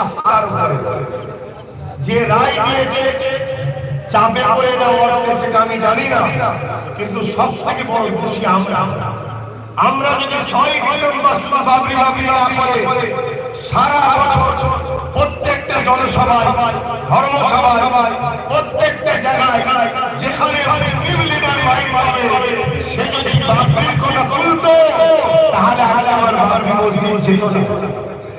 আস্থার উপরে যে রায় দিয়েছে, চাপে পড়ে না সেটা আমি জানি না, কিন্তু সব থেকে বড় খুশি আমরা। আমরা যদি বাবরি বাবরি করে, সারা বছর প্রত্যেকটা জনসভায়, ধর্মসভায়, প্রত্যেকটা জায়গায়, যেখানে হবে নিউলিডার ভাই পাবে, সে যদি বাবরির কথা বলতো তাহলে আমার বাবরি মসজিদ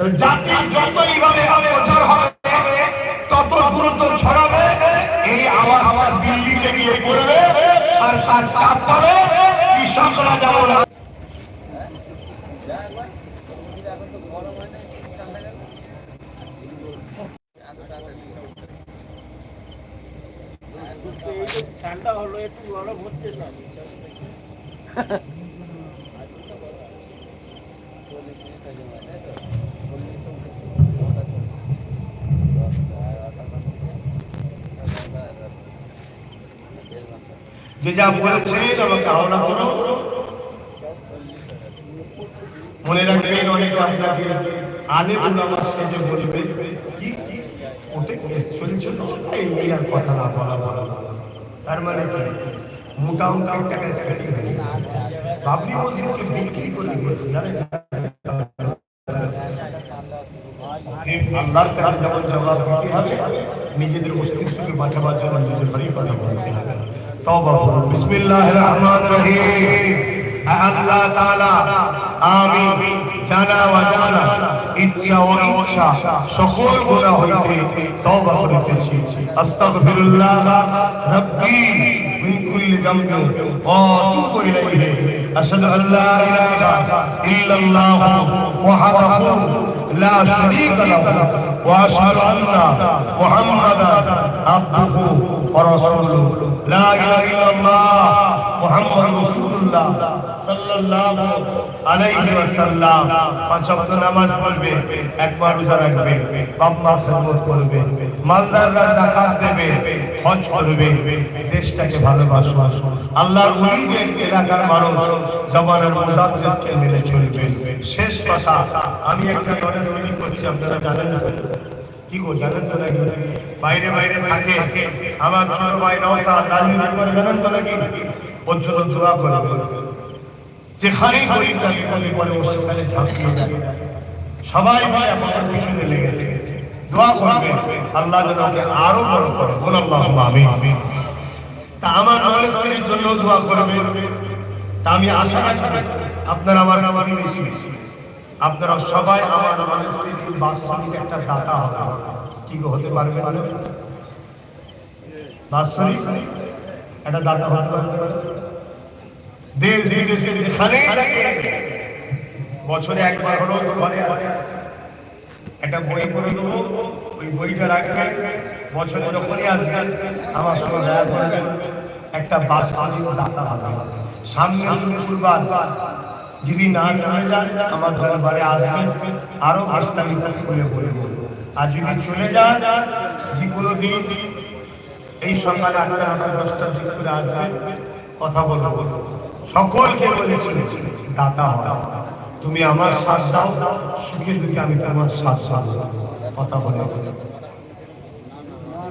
তাহলে জাতির যতই ভাবে প্রচার হবে, তত দ্রুত ছড়াবে, এই আওয়াজ আওয়াজ দিল্লিতে গিয়ে পড়বে আর তার চাপ পাবে কৃষকরা যেমন ঠান্ডা হলো, একটু গরম হচ্ছে না যে যা বলেছে আমাকে আওনা করো মনে রাখবেন অনেকে আপনাকে আলে আমার সেজে বলবে কি কি ওটা কেস চলছে তো এই নিয়ে আর কথা না বলা বলা বলা। তার মানে কি মোটা মোটা টাকায় সেটিং হয়ে গেছে। বাবরি মসজিদকে বিক্রি করে দিয়েছে জানেন? আল্লাহর কাছে যেমন জবাব দিতে হবে নিজেদের অস্তিত্বকে বাঁচাবার জন্য নিজেদের বাড়ি কথা বলতে হবে তওবা করুন বিসমিল্লাহির রহমানির রহিম। আল্লাহ তাআলা আমি জানা অজানা ইচ্ছা ও ইচ্ছা, সকল গুনাহ হইতে আশহাদু আল লা ইলাহা ইল্লাল্লাহ ওয়াহদাহু لا شريك له واشهد ان محمدا عبده ورسوله لا اله الا الله محمد رسول الله صلى الله عليه وسلم পাঁচ ওয়াক্ত নামাজ পড়বে একবার রোজা রাখবে বাপ মার খেদমত করবে মালদাররা যাকাত দেবে হজ করবে দেশটাকে ভালোবাসবে আল্লাহর ওলিদের এলাকার মানুষ জমানের মুজাদ্দিদকে মেনে চলবে। শেষ কথা, আমি একটা নলেজ তৈরি করছি, আপনারা জানেন না? কি গো, জানেন তো নাকি? বাইরে বাইরে থাকে। আমার ছোট ভাই নওতা রাজনীতি করে, জানেন তো নাকি? ওর জন্য দোয়া করবে যেখানেই গরিবরা বিপদে পড়ে ও সেখানে ঝাঁপিয়ে সবাই ভাই আমার পিছনে লেগেছে। দোয়া করবে আল্লাহ যেন আরও বড় করে। বল আল্লাহ আমিন। তা আমার নলেজ জন্য দোয়া করবে আমি আশা রাখি। আপনারা আমার আমার আপনারা সবাই আমার তৈরির বাস্তবিক একটা দাতা হবে। কি হতে পারবে না বাস্তবিক একটা দাতা হতে পারবে দেশ বিদেশে যেখানে বছরে একবার হলো ঘরে একটা বই করে দেবো ওই বইটা রাখবে। বছরে যখনই আসবে, আমার সঙ্গে দেখা করবে। একটা বাস্তবিক দাতা হবে। সামনে শুক্রবার যদি না চলে যান, আমার দরবারে আসবেন, আরও বিস্তারিত খুলে বলব। আর যদি চলে যান, যে কোনো দিন এই সকালে আটটা আটটা দশটার দিক করে আসবেন, কথা বলব। বলব সকলকে বলেছি, দাতা হয়, তুমি আমার শ্বাস দাও, সুখে দুঃখে আমি তোমার শ্বাস দাও কথা বলে।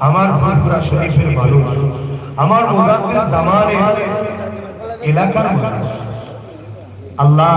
আমার বন্ধুরা শরীফের মানুষ আমার এলাকার আল্লাহ